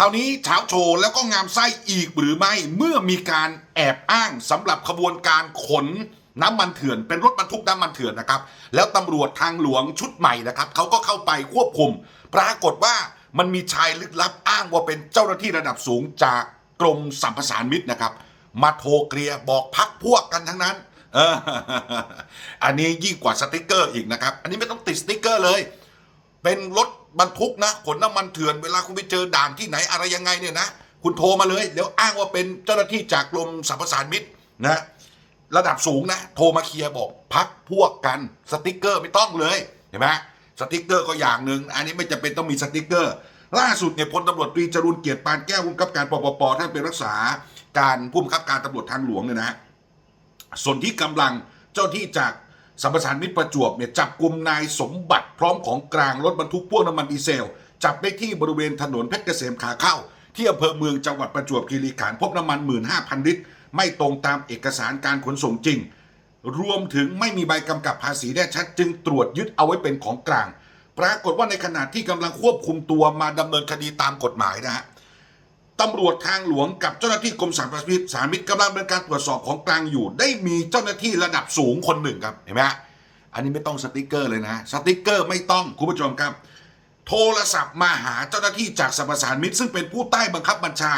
คราวนี้เช้าโชว์แล้วก็งามไส้อีกหรือไม่เมื่อมีการแอบอ้างสำหรับขบวนการขนน้ำมันเถื่อนเป็นรถบรรทุกน้ำมันเถื่อนนะครับ แล้วตำรวจทางหลวงชุดใหม่นะครับเขาก็เข้าไปควบคุม ปรากฏว่ามันมีชายลึกลับอ้างว่าเป็นเจ้าหน้าที่ระดับสูงจากกรมสัมปสานมิตรนะครับ มาโทรเกลียร์บอกพักพวกกันทั้งนั้นเอออันนี้ยิ่งกว่าสติกเกอร์อีกนะครับ อันนี้ไม่ต้องติดสติกเกอร์เลย เป็นรถ บรรทุกนะขนน้ำมันเถื่อนเวลาคุณไปเจอด่านที่ไหนอะไรยังไงเนี่ยนะคุณโทรมาเลย แล้วอ้างว่าเป็นเจ้าหน้าที่จากกรมสรรพสานมิตรนะระดับสูงนะ โทรมาเคลียร์บอกพักพวกกันสติกเกอร์ไม่ต้องเลยเห็นไหมสติกเกอร์ก็อย่างหนึ่งอันนี้ไม่จำเป็นต้องมีสติกเกอร์ ล่าสุดเนี่ยพลตำรวจตรีจรุนเกียรติปานแก้วผู้บังคับการปปปท่านเป็นรักษา การผู้บังคับการตำรวจทางหลวงเนี่ยนะส่วนที่กำลังเจ้าที่จาก สัมปทานมิตรประจวบเนี่ยจับกลุ่มนายสมบัติพร้อมของกลางรถบรรทุกพ่วงน้ำมันดีเซล จับได้ที่บริเวณถนนเพชรเกษมขาเข้า ที่อำเภอเมืองจังหวัดประจวบคีรีขันธ์พบน้ำมัน 15,000 ลิตร ไม่ตรงตามเอกสารการขนส่งจริง รวมถึงไม่มีใบกำกับภาษีแน่ชัด จึงตรวจยึดเอาไว้เป็นของกลาง ปรากฏว่าในขณะที่กำลังควบคุมตัวมาดำเนินคดีตามกฎหมายนะฮะ ตำรวจทางหลวงกับเจ้าหน้าที่กรมสรรพสามิตสารมิตรกำลังดำเนินการตรวจสอบของกลางอยู่ ได้มีเจ้าหน้าที่ระดับสูงคนหนึ่งครับเห็นไหมฮะอันนี้ไม่ต้องสติกเกอร์เลยนะสติกเกอร์ไม่ต้องคุณผู้ชมครับ โทรศัพท์มาหาเจ้าหน้าที่จากสรรพสามิตรซึ่งเป็นผู้ใต้บังคับบัญชา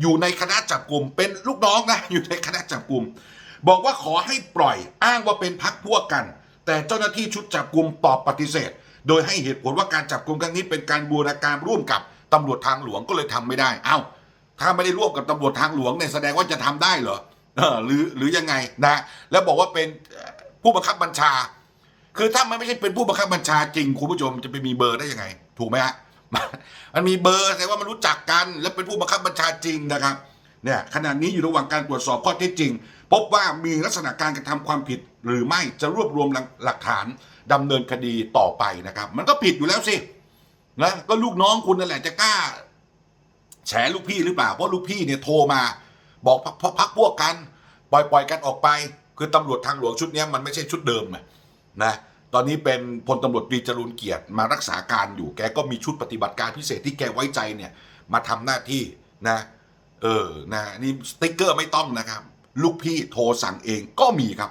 อยู่ในคณะจับกลุ่มเป็นลูกน้องนะอยู่ในคณะจับกลุ่มบอกว่าขอให้ปล่อยอ้างว่าเป็นพักพวกกัน แต่เจ้าหน้าที่ชุดจับกลุ่มตอบปฏิเสธ โดยให้เหตุผลว่าการจับกลุ่มครั้งนี้เป็นการบูรณาการร่วมกับตำรวจทางหลวงก็เลยทำไม่ได้เอ้า ถ้าไม่ได้ร่วมกับตำรวจทางหลวงเนี่ยแสดงว่าจะทำได้เหรอหรือหรือยังไงนะ แล้วบอกว่าเป็นผู้บังคับบัญชา คือถ้ามันไม่ใช่เป็นผู้บังคับบัญชาจริงคุณผู้ชมจะไปมีเบอร์ได้ยังไง ถูกไหมฮะมันมีเบอร์แสดงว่ามันรู้จักกันและเป็นผู้บังคับบัญชาจริงนะครับเนี่ยขณะนี้อยู่ระหว่างการตรวจสอบข้อเท็จจริง พบว่ามีลักษณะการกระทำความผิดหรือไม่จะรวบรวมหลักฐานดำเนินคดีต่อไปนะครับ มันก็ผิดอยู่แล้วสินะก็ลูกน้องคุณนั่นแหละจะกล้า แฉลูกพี่หรือเปล่าเพราะลูกพี่เนี่ยโทรมา บอกพักพักพวกกัน ปล่อยปล่อยกันออกไป คือตำรวจทางหลวงชุดนี้มันไม่ใช่ชุดเดิมนะตอนนี้เป็นพลตำรวจตรีจรูนเกียรติมารักษาการอยู่ แกก็มีชุดปฏิบัติการพิเศษที่แกไว้ใจเนี่ยมาทำหน้าที่นะเออนะนี่สติ๊กเกอร์ไม่ต้องนะครับ ลูกพี่โทรสั่งเองก็มีครับ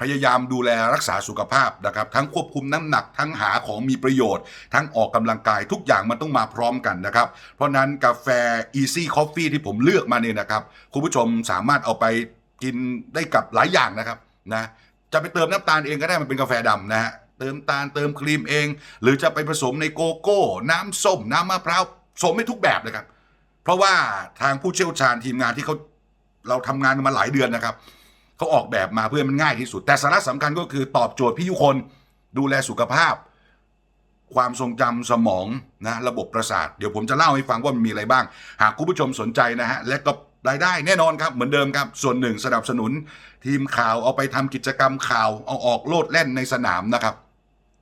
พยายามดูแลรักษาสุขภาพนะครับทั้งควบคุมน้ำหนักทั้งหาของมีประโยชน์ ทั้งออกกำลังกายทุกอย่างมันต้องมาพร้อมกันนะครับ เพราะนั้นกาแฟ Easy Coffee ที่ผมเลือกมาเนี่ยนะครับ คุณผู้ชมสามารถเอาไปกินได้กับหลายอย่างนะครับนะจะไปเติมน้ำตาลเองก็ได้มันเป็นกาแฟดำนะฮะเติมตาลเติมครีมเอง หรือจะไปผสมในโกโก้ น้ำส้ม น้ำมะพร้าวสมได้ทุกแบบเลยครับ เพราะว่าทางผู้เชี่ยวชาญทีมงานที่เขาเราทำงานกันมาหลายเดือนนะครับ เขาออกแบบมาเพื่อมันง่ายที่สุด แต่สาระสำคัญก็คือตอบโจทย์พี่ยุคนดูแลสุขภาพ ความทรงจำสมองนะระบบประสาท เดี๋ยวผมจะเล่าให้ฟังว่ามันมีอะไรบ้าง หากคุณผู้ชมสนใจนะฮะและก็รายได้แน่นอนครับ เหมือนเดิมครับ ส่วนหนึ่งสนับสนุน ทีมข่าวเอาไปทำกิจกรรมข่าวเอาออกโลดแล่นในสนามนะครับ